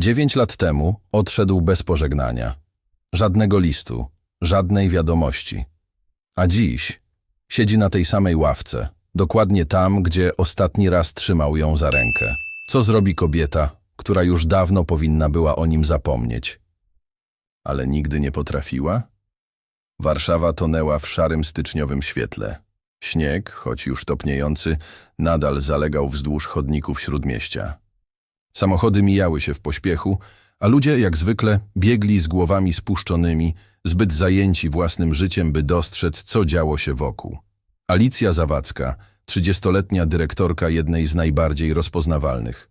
Dziewięć lat temu odszedł bez pożegnania. Żadnego listu, żadnej wiadomości. A dziś siedzi na tej samej ławce, dokładnie tam, gdzie ostatni raz trzymał ją za rękę. Co zrobi kobieta, która już dawno powinna była o nim zapomnieć? Ale nigdy nie potrafiła? Warszawa tonęła w szarym styczniowym świetle. Śnieg, choć już topniejący, nadal zalegał wzdłuż chodników śródmieścia. Samochody mijały się w pośpiechu, a ludzie, jak zwykle, biegli z głowami spuszczonymi, zbyt zajęci własnym życiem, by dostrzec, co działo się wokół. Alicja Zawadzka, trzydziestoletnia dyrektorka jednej z najbardziej rozpoznawalnych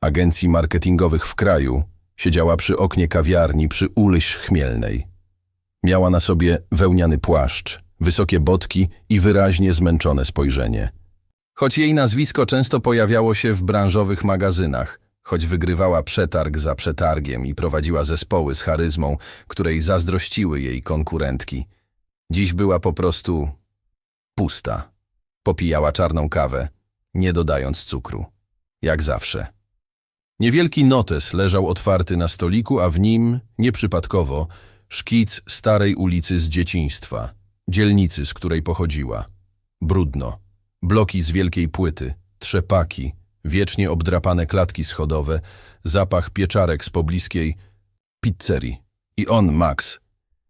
agencji marketingowych w kraju, siedziała przy oknie kawiarni przy Ulyś Chmielnej. Miała na sobie wełniany płaszcz, wysokie botki i wyraźnie zmęczone spojrzenie. Choć jej nazwisko często pojawiało się w branżowych magazynach, choć wygrywała przetarg za przetargiem i prowadziła zespoły z charyzmą, której zazdrościły jej konkurentki. Dziś była po prostu pusta. Popijała czarną kawę, nie dodając cukru. Jak zawsze. Niewielki notes leżał otwarty na stoliku, a w nim, nieprzypadkowo, szkic starej ulicy z dzieciństwa, dzielnicy, z której pochodziła. Brudno, bloki z wielkiej płyty, trzepaki, wiecznie obdrapane klatki schodowe, zapach pieczarek z pobliskiej pizzerii. I on, Max,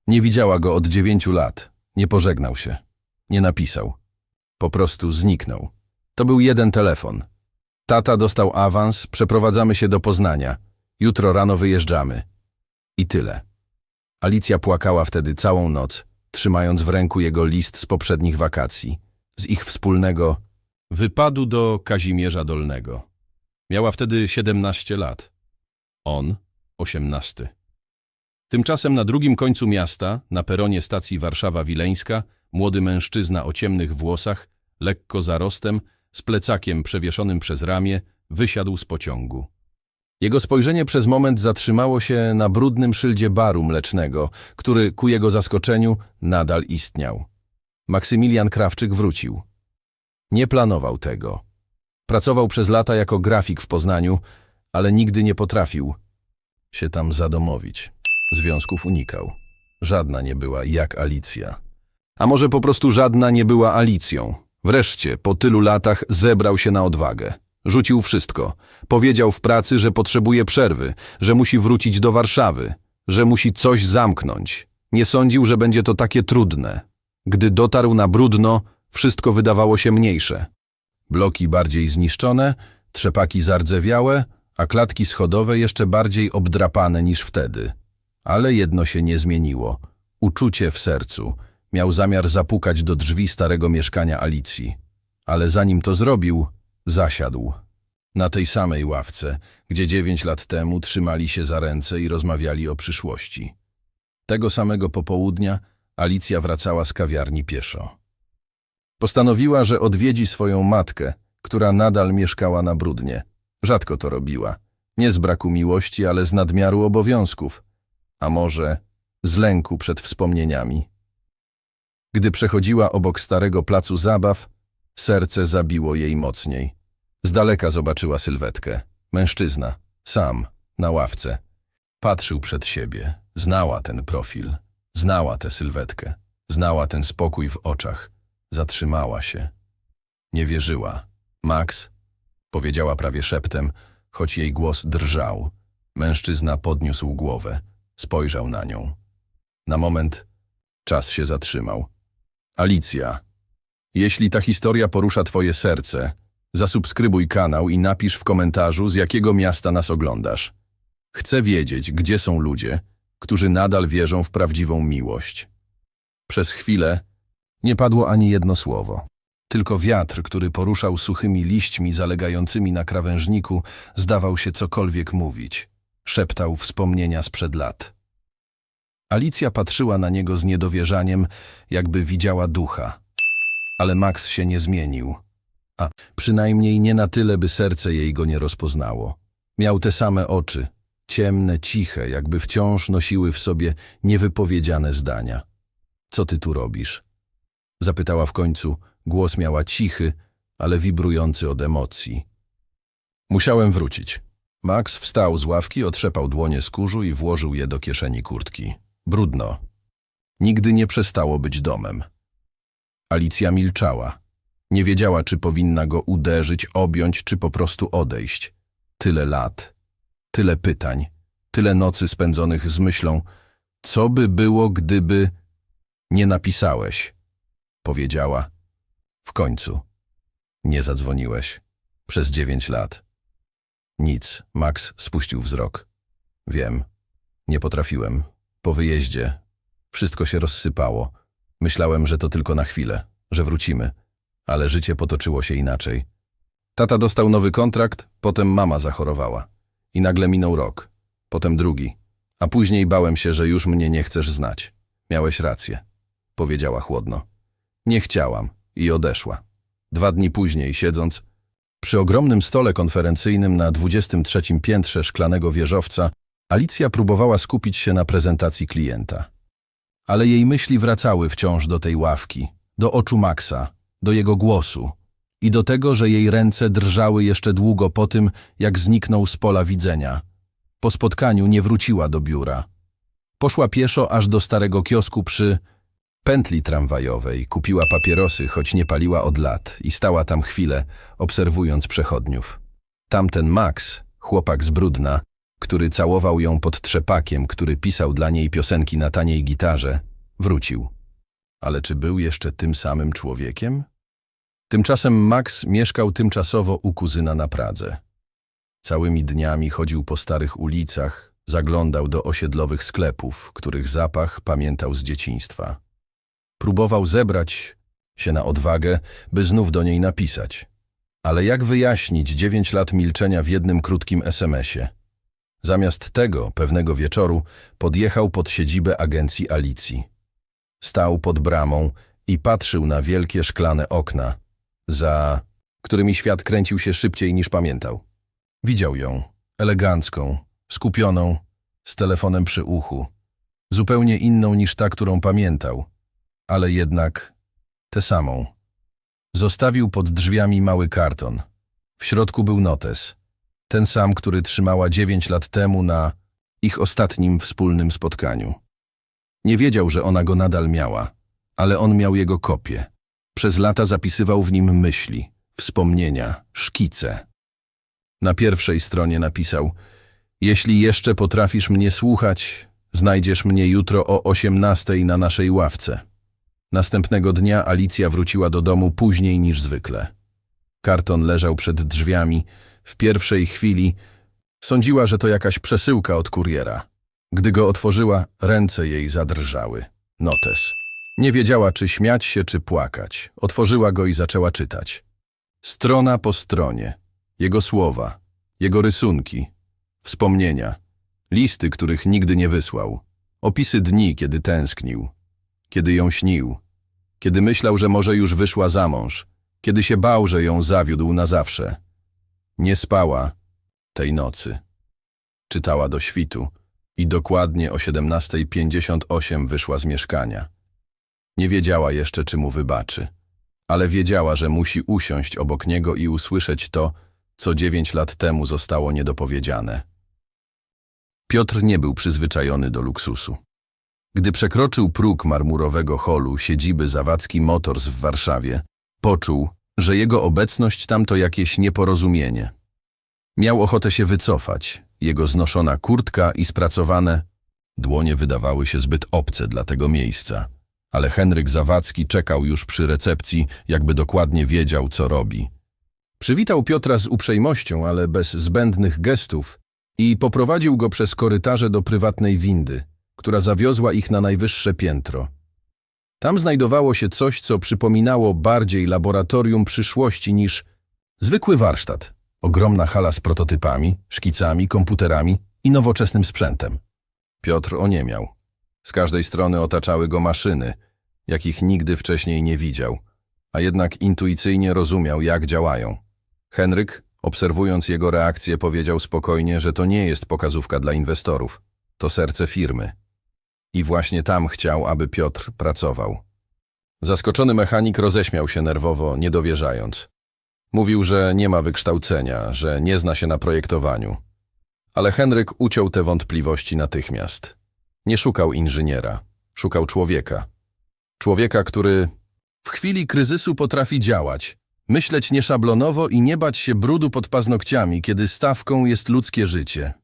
nie widziała go od dziewięciu lat, nie pożegnał się, nie napisał. Po prostu zniknął. To był jeden telefon. Tata dostał awans, przeprowadzamy się do Poznania. Jutro rano wyjeżdżamy. I tyle. Alicja płakała wtedy całą noc, trzymając w ręku jego list z poprzednich wakacji, z ich wspólnego wypadu do Kazimierza Dolnego. Miała wtedy 17 lat. On 18. Tymczasem na drugim końcu miasta, na peronie stacji Warszawa-Wileńska, młody mężczyzna o ciemnych włosach, lekko zarostem, z plecakiem przewieszonym przez ramię, wysiadł z pociągu. Jego spojrzenie przez moment zatrzymało się na brudnym szyldzie baru mlecznego, który ku jego zaskoczeniu nadal istniał. Maksymilian Krawczyk wrócił. Nie planował tego. Pracował przez lata jako grafik w Poznaniu, ale nigdy nie potrafił się tam zadomowić. Związków unikał. Żadna nie była jak Alicja. A może po prostu żadna nie była Alicją. Wreszcie, po tylu latach, zebrał się na odwagę. Rzucił wszystko. Powiedział w pracy, że potrzebuje przerwy, że musi wrócić do Warszawy, że musi coś zamknąć. Nie sądził, że będzie to takie trudne. Gdy dotarł na brudno, wszystko wydawało się mniejsze. Bloki bardziej zniszczone, trzepaki zardzewiałe, a klatki schodowe jeszcze bardziej obdrapane niż wtedy. Ale jedno się nie zmieniło. Uczucie w sercu. Miał zamiar zapukać do drzwi starego mieszkania Alicji. Ale zanim to zrobił, zasiadł. Na tej samej ławce, gdzie dziewięć lat temu trzymali się za ręce i rozmawiali o przyszłości. Tego samego popołudnia Alicja wracała z kawiarni pieszo. Postanowiła, że odwiedzi swoją matkę, która nadal mieszkała na brudnie. Rzadko to robiła. Nie z braku miłości, ale z nadmiaru obowiązków. A może z lęku przed wspomnieniami. Gdy przechodziła obok starego placu zabaw, serce zabiło jej mocniej. Z daleka zobaczyła sylwetkę. Mężczyzna, sam, na ławce. Patrzył przed siebie. Znała ten profil. Znała tę sylwetkę. Znała ten spokój w oczach. Zatrzymała się. Nie wierzyła. Max, powiedziała prawie szeptem, choć jej głos drżał. Mężczyzna podniósł głowę. Spojrzał na nią. Na moment czas się zatrzymał. Alicja, jeśli ta historia porusza twoje serce, zasubskrybuj kanał i napisz w komentarzu, z jakiego miasta nas oglądasz. Chcę wiedzieć, gdzie są ludzie, którzy nadal wierzą w prawdziwą miłość. Przez chwilę nie padło ani jedno słowo. Tylko wiatr, który poruszał suchymi liśćmi zalegającymi na krawężniku, zdawał się cokolwiek mówić. Szeptał wspomnienia sprzed lat. Alicja patrzyła na niego z niedowierzaniem, jakby widziała ducha. Ale Max się nie zmienił. A przynajmniej nie na tyle, by serce jej go nie rozpoznało. Miał te same oczy, ciemne, ciche, jakby wciąż nosiły w sobie niewypowiedziane zdania. Co ty tu robisz? Zapytała w końcu, głos miała cichy, ale wibrujący od emocji. Musiałem wrócić. Max wstał z ławki, otrzepał dłonie z kurzu i włożył je do kieszeni kurtki. Brudno. Nigdy nie przestało być domem. Alicja milczała. Nie wiedziała, czy powinna go uderzyć, objąć, czy po prostu odejść. Tyle lat, tyle pytań, tyle nocy spędzonych z myślą, co by było, gdyby nie napisałeś, powiedziała. W końcu. Nie zadzwoniłeś. Przez dziewięć lat. Nic. Max spuścił wzrok. Wiem. Nie potrafiłem. Po wyjeździe. Wszystko się rozsypało. Myślałem, że to tylko na chwilę, że wrócimy. Ale życie potoczyło się inaczej. Tata dostał nowy kontrakt, potem mama zachorowała. I nagle minął rok. Potem drugi. A później bałem się, że już mnie nie chcesz znać. Miałeś rację. Powiedziała chłodno. Nie chciałam. I odeszła. Dwa dni później, siedząc przy ogromnym stole konferencyjnym na 23 piętrze szklanego wieżowca, Alicja próbowała skupić się na prezentacji klienta. Ale jej myśli wracały wciąż do tej ławki, do oczu Maxa, do jego głosu i do tego, że jej ręce drżały jeszcze długo po tym, jak zniknął z pola widzenia. Po spotkaniu nie wróciła do biura. Poszła pieszo aż do starego kiosku przy pętli tramwajowej, kupiła papierosy, choć nie paliła od lat i stała tam chwilę, obserwując przechodniów. Tamten Max, chłopak z Brudna, który całował ją pod trzepakiem, który pisał dla niej piosenki na taniej gitarze, wrócił. Ale czy był jeszcze tym samym człowiekiem? Tymczasem Max mieszkał tymczasowo u kuzyna na Pradze. Całymi dniami chodził po starych ulicach, zaglądał do osiedlowych sklepów, których zapach pamiętał z dzieciństwa. Próbował zebrać się na odwagę, by znów do niej napisać. Ale jak wyjaśnić dziewięć lat milczenia w jednym krótkim SMS-ie? Zamiast tego, pewnego wieczoru, podjechał pod siedzibę agencji Alicji. Stał pod bramą i patrzył na wielkie szklane okna, za którymi świat kręcił się szybciej niż pamiętał. Widział ją, elegancką, skupioną, z telefonem przy uchu, zupełnie inną niż ta, którą pamiętał, ale jednak tę samą. Zostawił pod drzwiami mały karton. W środku był notes, ten sam, który trzymała dziewięć lat temu na ich ostatnim wspólnym spotkaniu. Nie wiedział, że ona go nadal miała, ale on miał jego kopię. Przez lata zapisywał w nim myśli, wspomnienia, szkice. Na pierwszej stronie napisał Jeśli jeszcze potrafisz mnie słuchać, znajdziesz mnie jutro o osiemnastej na naszej ławce. Następnego dnia Alicja wróciła do domu później niż zwykle. Karton leżał przed drzwiami. W pierwszej chwili sądziła, że to jakaś przesyłka od kuriera. Gdy go otworzyła, ręce jej zadrżały. Notes. Nie wiedziała, czy śmiać się, czy płakać. Otworzyła go i zaczęła czytać. Strona po stronie. Jego słowa, jego rysunki, wspomnienia, listy, których nigdy nie wysłał, opisy dni, kiedy tęsknił, kiedy ją śnił, kiedy myślał, że może już wyszła za mąż, kiedy się bał, że ją zawiódł na zawsze. Nie spała tej nocy. Czytała do świtu i dokładnie o 17.58 wyszła z mieszkania. Nie wiedziała jeszcze, czy mu wybaczy, ale wiedziała, że musi usiąść obok niego i usłyszeć to, co dziewięć lat temu zostało niedopowiedziane. Piotr nie był przyzwyczajony do luksusu. Gdy przekroczył próg marmurowego holu siedziby Zawadzki Motors w Warszawie, poczuł, że jego obecność tam to jakieś nieporozumienie. Miał ochotę się wycofać, jego znoszona kurtka i spracowane dłonie wydawały się zbyt obce dla tego miejsca, ale Henryk Zawadzki czekał już przy recepcji, jakby dokładnie wiedział, co robi. Przywitał Piotra z uprzejmością, ale bez zbędnych gestów i poprowadził go przez korytarze do prywatnej windy, która zawiozła ich na najwyższe piętro. Tam znajdowało się coś, co przypominało bardziej laboratorium przyszłości niż zwykły warsztat. Ogromna hala z prototypami, szkicami, komputerami i nowoczesnym sprzętem. Piotr oniemiał. Z każdej strony otaczały go maszyny, jakich nigdy wcześniej nie widział, a jednak intuicyjnie rozumiał, jak działają. Henryk, obserwując jego reakcję, powiedział spokojnie, że to nie jest pokazówka dla inwestorów, to serce firmy. I właśnie tam chciał, aby Piotr pracował. Zaskoczony mechanik roześmiał się nerwowo, nie dowierzając. Mówił, że nie ma wykształcenia, że nie zna się na projektowaniu. Ale Henryk uciął te wątpliwości natychmiast. Nie szukał inżyniera, szukał człowieka. Człowieka, który w chwili kryzysu potrafi działać, myśleć nieszablonowo i nie bać się brudu pod paznokciami, kiedy stawką jest ludzkie życie.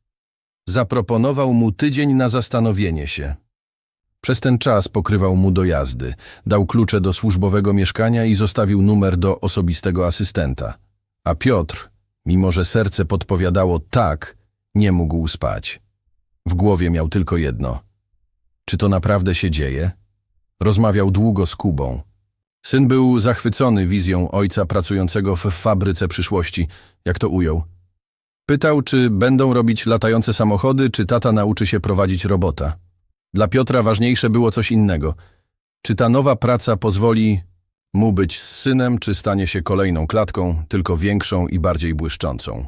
Zaproponował mu tydzień na zastanowienie się. Przez ten czas pokrywał mu dojazdy, dał klucze do służbowego mieszkania i zostawił numer do osobistego asystenta. A Piotr, mimo że serce podpowiadało tak, nie mógł spać. W głowie miał tylko jedno. Czy to naprawdę się dzieje? Rozmawiał długo z Kubą. Syn był zachwycony wizją ojca pracującego w fabryce przyszłości, jak to ujął. Pytał, czy będą robić latające samochody, czy tata nauczy się prowadzić robota. Dla Piotra ważniejsze było coś innego. Czy ta nowa praca pozwoli mu być z synem, czy stanie się kolejną klatką, tylko większą i bardziej błyszczącą.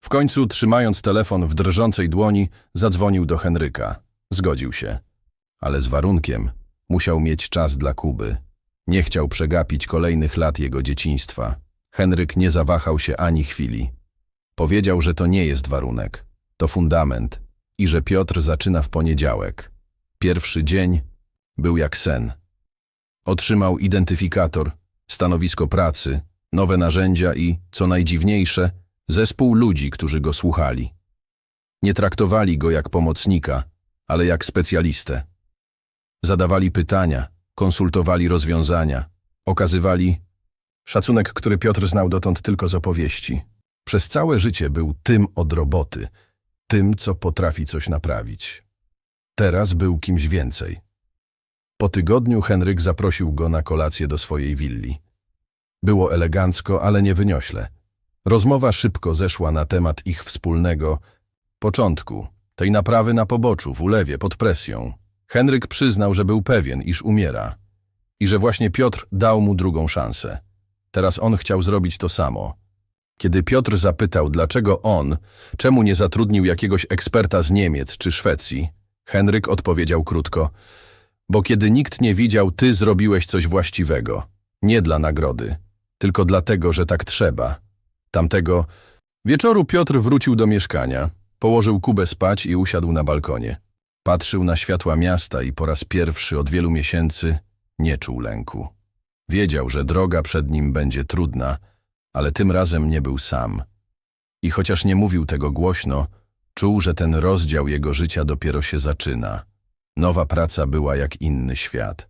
W końcu, trzymając telefon w drżącej dłoni, zadzwonił do Henryka. Zgodził się. Ale z warunkiem, musiał mieć czas dla Kuby. Nie chciał przegapić kolejnych lat jego dzieciństwa. Henryk nie zawahał się ani chwili. Powiedział, że to nie jest warunek, to fundament i że Piotr zaczyna w poniedziałek. Pierwszy dzień był jak sen. Otrzymał identyfikator, stanowisko pracy, nowe narzędzia i, co najdziwniejsze, zespół ludzi, którzy go słuchali. Nie traktowali go jak pomocnika, ale jak specjalistę. Zadawali pytania, konsultowali rozwiązania, okazywali szacunek, który Piotr znał dotąd tylko z opowieści. Przez całe życie był tym od roboty, tym, co potrafi coś naprawić. Teraz był kimś więcej. Po tygodniu Henryk zaprosił go na kolację do swojej willi. Było elegancko, ale nie wyniośle. Rozmowa szybko zeszła na temat ich wspólnego początku, tej naprawy na poboczu, w ulewie, pod presją. Henryk przyznał, że był pewien, iż umiera i że właśnie Piotr dał mu drugą szansę. Teraz on chciał zrobić to samo. Kiedy Piotr zapytał, dlaczego on, czemu nie zatrudnił jakiegoś eksperta z Niemiec czy Szwecji, Henryk odpowiedział krótko, bo kiedy nikt nie widział, ty zrobiłeś coś właściwego. Nie dla nagrody, tylko dlatego, że tak trzeba. Tamtego wieczoru Piotr wrócił do mieszkania, położył Kubę spać i usiadł na balkonie. Patrzył na światła miasta i po raz pierwszy od wielu miesięcy nie czuł lęku. Wiedział, że droga przed nim będzie trudna, ale tym razem nie był sam. I chociaż nie mówił tego głośno, czuł, że ten rozdział jego życia dopiero się zaczyna. Nowa praca była jak inny świat.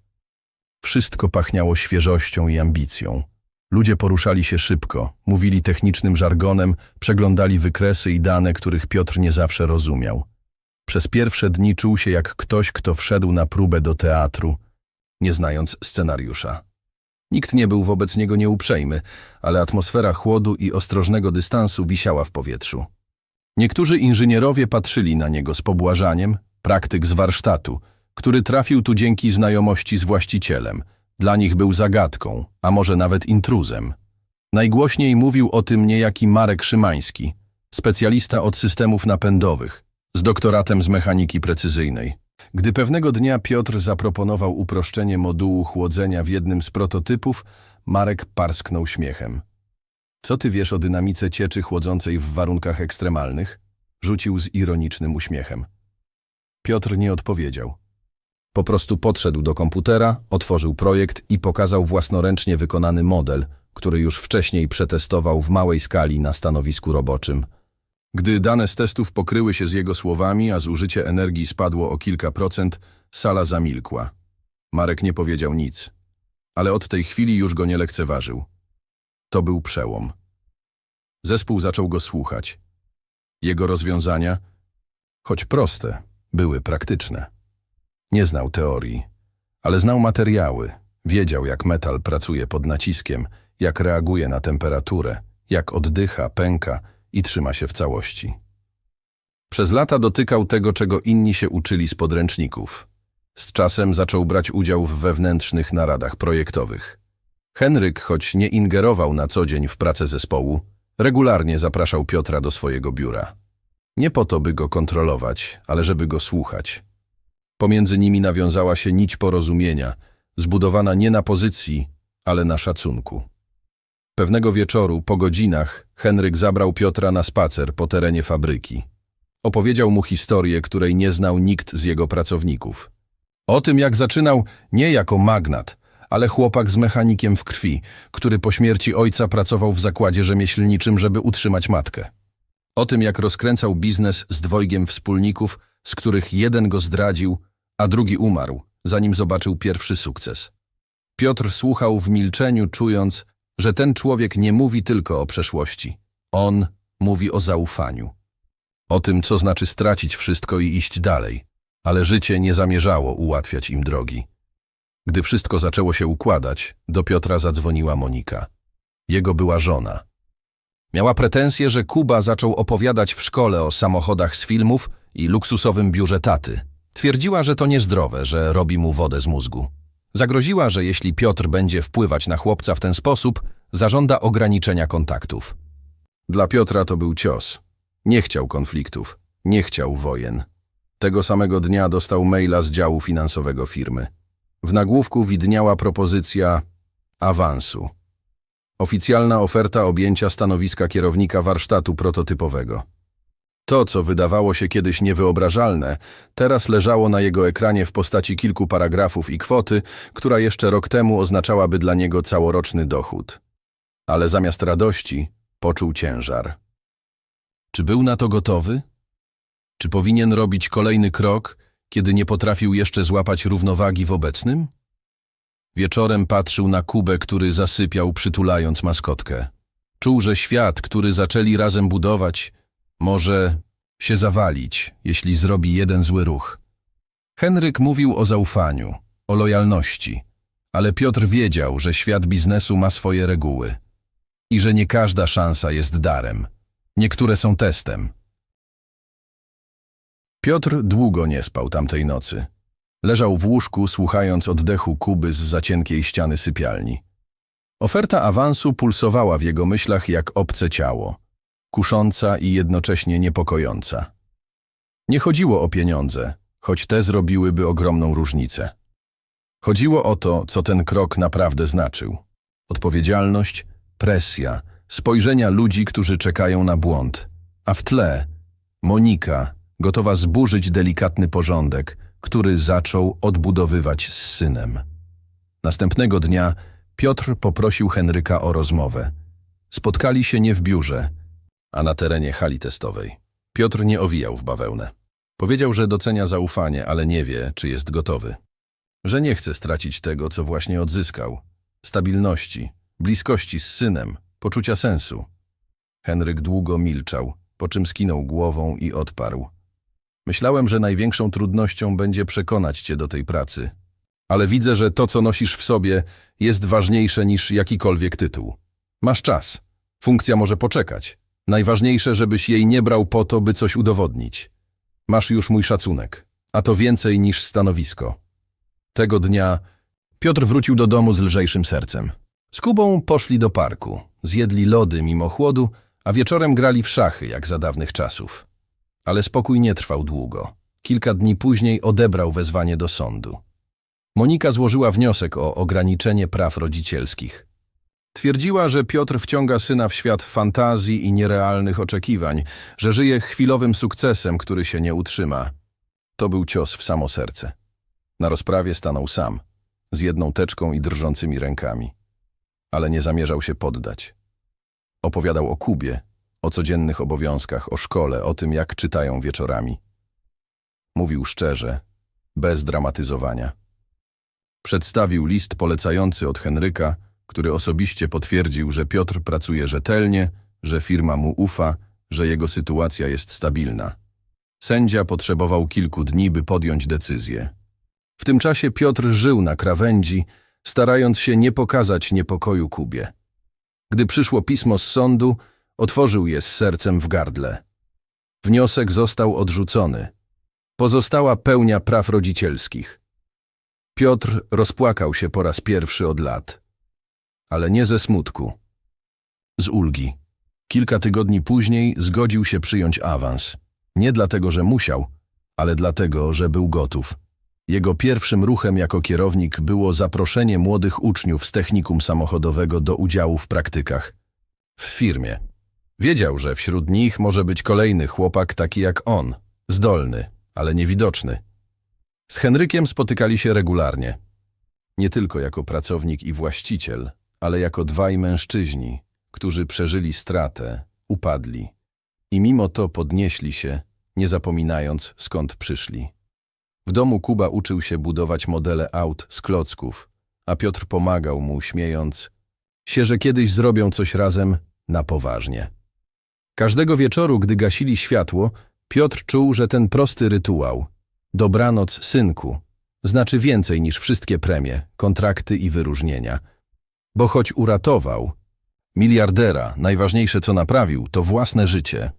Wszystko pachniało świeżością i ambicją. Ludzie poruszali się szybko, mówili technicznym żargonem, przeglądali wykresy i dane, których Piotr nie zawsze rozumiał. Przez pierwsze dni czuł się jak ktoś, kto wszedł na próbę do teatru, nie znając scenariusza. Nikt nie był wobec niego nieuprzejmy, ale atmosfera chłodu i ostrożnego dystansu wisiała w powietrzu. Niektórzy inżynierowie patrzyli na niego z pobłażaniem, praktyk z warsztatu, który trafił tu dzięki znajomości z właścicielem. Dla nich był zagadką, a może nawet intruzem. Najgłośniej mówił o tym niejaki Marek Szymański, specjalista od systemów napędowych, z doktoratem z mechaniki precyzyjnej. Gdy pewnego dnia Piotr zaproponował uproszczenie modułu chłodzenia w jednym z prototypów, Marek parsknął śmiechem. Co ty wiesz o dynamice cieczy chłodzącej w warunkach ekstremalnych? Rzucił z ironicznym uśmiechem. Piotr nie odpowiedział. Po prostu podszedł do komputera, otworzył projekt i pokazał własnoręcznie wykonany model, który już wcześniej przetestował w małej skali na stanowisku roboczym. Gdy dane z testów pokryły się z jego słowami, a zużycie energii spadło o kilka procent, sala zamilkła. Marek nie powiedział nic, ale od tej chwili już go nie lekceważył. To był przełom. Zespół zaczął go słuchać. Jego rozwiązania, choć proste, były praktyczne. Nie znał teorii, ale znał materiały. Wiedział, jak metal pracuje pod naciskiem, jak reaguje na temperaturę, jak oddycha, pęka i trzyma się w całości. Przez lata dotykał tego, czego inni się uczyli z podręczników. Z czasem zaczął brać udział w wewnętrznych naradach projektowych. Henryk, choć nie ingerował na co dzień w pracę zespołu, regularnie zapraszał Piotra do swojego biura. Nie po to, by go kontrolować, ale żeby go słuchać. Pomiędzy nimi nawiązała się nić porozumienia, zbudowana nie na pozycji, ale na szacunku. Pewnego wieczoru, po godzinach, Henryk zabrał Piotra na spacer po terenie fabryki. Opowiedział mu historię, której nie znał nikt z jego pracowników. O tym, jak zaczynał nie jako magnat, ale chłopak z mechanikiem w krwi, który po śmierci ojca pracował w zakładzie rzemieślniczym, żeby utrzymać matkę. O tym, jak rozkręcał biznes z dwojgiem wspólników, z których jeden go zdradził, a drugi umarł, zanim zobaczył pierwszy sukces. Piotr słuchał w milczeniu, czując, że ten człowiek nie mówi tylko o przeszłości. On mówi o zaufaniu. O tym, co znaczy stracić wszystko i iść dalej, ale życie nie zamierzało ułatwiać im drogi. Gdy wszystko zaczęło się układać, do Piotra zadzwoniła Monika. Jego była żona. Miała pretensje, że Kuba zaczął opowiadać w szkole o samochodach z filmów i luksusowym biurze taty. Twierdziła, że to niezdrowe, że robi mu wodę z mózgu. Zagroziła, że jeśli Piotr będzie wpływać na chłopca w ten sposób, zażąda ograniczenia kontaktów. Dla Piotra to był cios. Nie chciał konfliktów, nie chciał wojen. Tego samego dnia dostał maila z działu finansowego firmy. W nagłówku widniała propozycja awansu. Oficjalna oferta objęcia stanowiska kierownika warsztatu prototypowego. To, co wydawało się kiedyś niewyobrażalne, teraz leżało na jego ekranie w postaci kilku paragrafów i kwoty, która jeszcze rok temu oznaczałaby dla niego całoroczny dochód. Ale zamiast radości poczuł ciężar. Czy był na to gotowy? Czy powinien robić kolejny krok, kiedy nie potrafił jeszcze złapać równowagi w obecnym? Wieczorem patrzył na Kubę, który zasypiał, przytulając maskotkę. Czuł, że świat, który zaczęli razem budować, może się zawalić, jeśli zrobi jeden zły ruch. Henryk mówił o zaufaniu, o lojalności, ale Piotr wiedział, że świat biznesu ma swoje reguły i że nie każda szansa jest darem. Niektóre są testem. Piotr długo nie spał tamtej nocy. Leżał w łóżku, słuchając oddechu Kuby z zacienkiej ściany sypialni. Oferta awansu pulsowała w jego myślach jak obce ciało, kusząca i jednocześnie niepokojąca. Nie chodziło o pieniądze, choć te zrobiłyby ogromną różnicę. Chodziło o to, co ten krok naprawdę znaczył. Odpowiedzialność, presja, spojrzenia ludzi, którzy czekają na błąd, a w tle Monika, gotowa zburzyć delikatny porządek, który zaczął odbudowywać z synem. Następnego dnia Piotr poprosił Henryka o rozmowę. Spotkali się nie w biurze, a na terenie hali testowej. Piotr nie owijał w bawełnę. Powiedział, że docenia zaufanie, ale nie wie, czy jest gotowy. Że nie chce stracić tego, co właśnie odzyskał. Stabilności, bliskości z synem, poczucia sensu. Henryk długo milczał, po czym skinął głową i odparł. Myślałem, że największą trudnością będzie przekonać cię do tej pracy. Ale widzę, że to, co nosisz w sobie, jest ważniejsze niż jakikolwiek tytuł. Masz czas. Funkcja może poczekać. Najważniejsze, żebyś jej nie brał po to, by coś udowodnić. Masz już mój szacunek, a to więcej niż stanowisko. Tego dnia Piotr wrócił do domu z lżejszym sercem. Z Kubą poszli do parku, zjedli lody mimo chłodu, a wieczorem grali w szachy jak za dawnych czasów. Ale spokój nie trwał długo. Kilka dni później odebrał wezwanie do sądu. Monika złożyła wniosek o ograniczenie praw rodzicielskich. Twierdziła, że Piotr wciąga syna w świat fantazji i nierealnych oczekiwań, że żyje chwilowym sukcesem, który się nie utrzyma. To był cios w samo serce. Na rozprawie stanął sam, z jedną teczką i drżącymi rękami. Ale nie zamierzał się poddać. Opowiadał o Kubie, o codziennych obowiązkach, o szkole, o tym, jak czytają wieczorami. Mówił szczerze, bez dramatyzowania. Przedstawił list polecający od Henryka, który osobiście potwierdził, że Piotr pracuje rzetelnie, że firma mu ufa, że jego sytuacja jest stabilna. Sędzia potrzebował kilku dni, by podjąć decyzję. W tym czasie Piotr żył na krawędzi, starając się nie pokazać niepokoju Kubie. Gdy przyszło pismo z sądu, otworzył je z sercem w gardle. Wniosek został odrzucony. Pozostała pełnia praw rodzicielskich. Piotr rozpłakał się po raz pierwszy od lat. Ale nie ze smutku. Z ulgi. Kilka tygodni później zgodził się przyjąć awans. Nie dlatego, że musiał, ale dlatego, że był gotów. Jego pierwszym ruchem jako kierownik było zaproszenie młodych uczniów z technikum samochodowego do udziału w praktykach. W firmie. Wiedział, że wśród nich może być kolejny chłopak taki jak on, zdolny, ale niewidoczny. Z Henrykiem spotykali się regularnie. Nie tylko jako pracownik i właściciel, ale jako dwaj mężczyźni, którzy przeżyli stratę, upadli i mimo to podnieśli się, nie zapominając skąd przyszli. W domu Kuba uczył się budować modele aut z klocków, a Piotr pomagał mu, śmiejąc się, że kiedyś zrobią coś razem na poważnie. Każdego wieczoru, gdy gasili światło, Piotr czuł, że ten prosty rytuał dobranoc, synku znaczy więcej niż wszystkie premie, kontrakty i wyróżnienia. Bo choć uratował miliardera, najważniejsze co naprawił to własne życie.